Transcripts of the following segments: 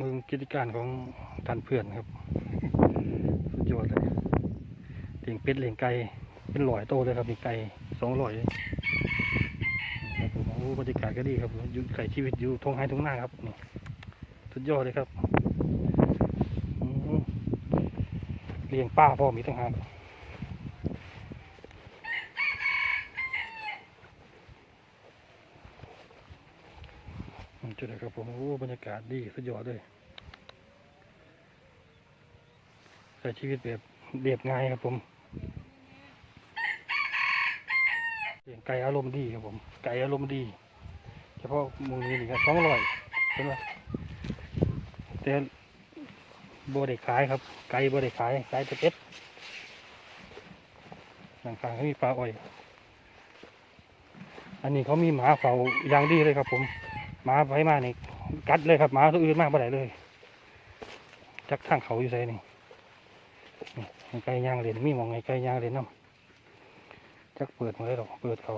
มือกิจการของท่านเพื่อนครับ สุดยอดเลยเลี้ยงเป็ดเลี้ยงไก่เป็นร้อยโตเลยครับมีไก่สองร้อยครับผมโอ้บรรยากาศก็ดีครับอยู่ไก่ชีวิตอยู่ทงไฮทงหน้าครับนี่สุดยอดเลยครับเลี้ยงป้าพ่อมีตั้งหาก จุดเลยครับผมโอ้บรรยากาศดีสุดยอดเลยใช้ชีวิตแบบเรียบง่ายครับผมเลี้ยงไก่อารมณ์ดีครับผมไก่อารมณ์ดี เฉพาะหมูนี้นี่ครับสองร้อยเห็นไหมแต่โบได้ขายครับ ไก่โบได้ขายขายแต่เป็ดหลังกลางเขามีปลาอ้อย อันนี้เขามีหมาเฝ้าอย่างดีเลยครับผม หมาไปมานี่กัดเลยครับหมาตัวอื่นมากไปไหนเลยจักทางเขาอยู่ไสนี่นี่ไก่ย่างเล่นมีมองไงไก่ย่างเล่นน้ำจักเปิดมาเลยหรอกเปิดเขา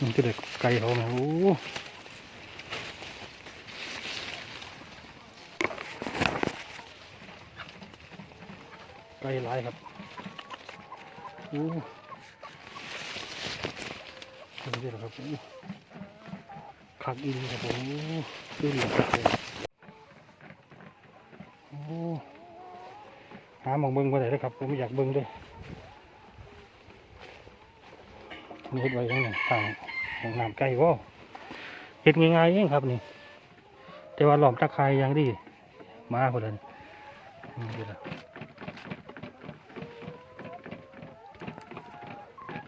มันจะเด็กไก่เขาไหมโอ้ ไก่หลายครับโอ้นี่แหละครับโอ้คักอินครับผมโอ้ขึ้นเลยครับผมโอ้หาหมองเบิ้งมาไหนเลยครับ ผมอยากเบิ้งด้วยนี่เฮ็ดไว้ข้างหนึ่งทางของน้ำไก่ว่าเฮ็ดง่ายๆเองครับนี่ แต่ว่าหลอมตะไคร้อย่างดี มาคนละนี่เดี๋ยวนะ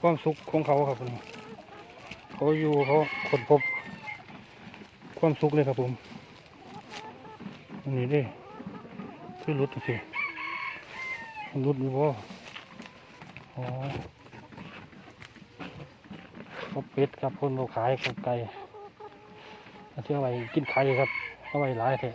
ความสุขของเขาครับผมเขาอยู่เขาคนพบ ความสุขเลยครับผมอันนี้ดิคือรถสิมันรถอยู่บ่อ๋อเขาเป็ดครับคนเราขายเขาไก่เที่เอาไว้กินไข่ครับเอาไว้หลายแท้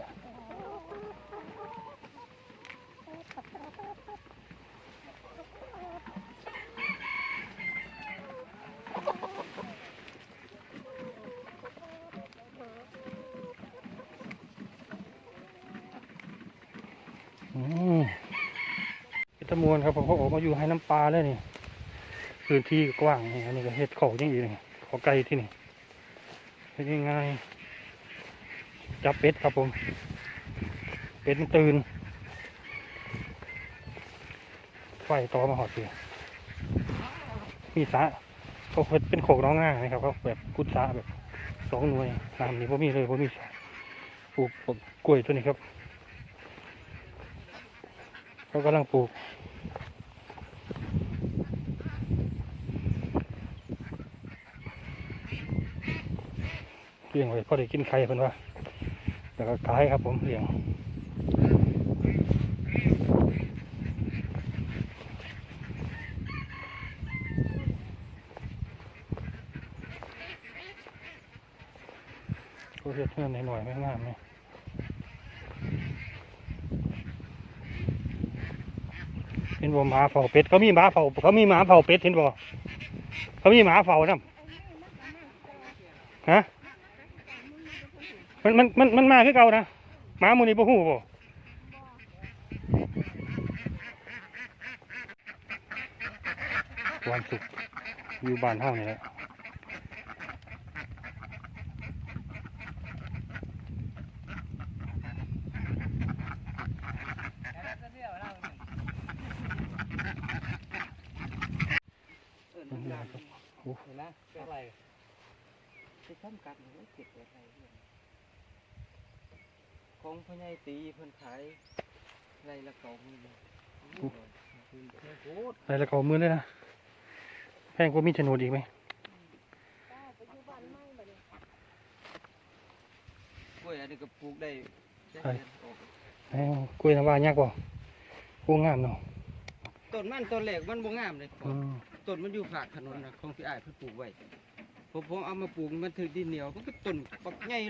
เป็นตะมวนครับผมเขาออกมาอยู่ให้น้ำปลาแล้วนี่พื้นที่กว้างนี่อันนี้ก็เฮ็ดขาอย่างอีกนี่ขอไก่ที่นี่เฮ็ดง่ายจับเป็ดครับผมเป็ดมันตื่นไฟต่อมาหอดสิมีสะเขาเป็นโขกน้องง่ายนะครับเขาแบบกุดสะแบบสองหน่วยน้ำนี่พ่มีเลยพ่มีสระปลูกกล้วยตัวนี้ครับ เขากำลังปลูก เลี้ยงไว้พอได้กินไข่เพิ่นว่าแล้วก็ขายครับผมเลี้ยงเขาเฮ็ดเงินหน่อยๆไม่งามเนี่ย เห็นบ่หมาเฝ้าเป็ดเขามีหมาเฝ้าเขามีหมาเฝ้าเป็ดเห็นบ่เขามีหมาเฝ้านํฮะมันมันมันมันมาคือเก่านะหมาหมูนี่บ่ฮู้บ่วันศุกร์อยู่บ้านเฮานี่แหละ นั่นแหละครับโอ้เห็นไหมอะไรไปทำกันหรือเก็บอะไรเนี่ยของพ่อใหญ่ตีเพิ่นขายไรละเก่ามือเลยโอ้โหโคตรไปแล้วเขามือเลยนะงกว่ามีโฉนดอีกไหมกล้วยอันนี้ก็ปลูกได้ได้ใช่เดือนออกเอ้ากล้วยน้ำว้ายากบ่กล้วยงามเนาะต้นมันต้นแรกมันบ่งามเลยอืม ต้นมันอยู่ฝากถนนนะของพี่อ้ายเพิ่นปลูกไว้ผมผมเอามาปลูกมันถือดินเหนียวมันก็ต้นปักใหญ่เลย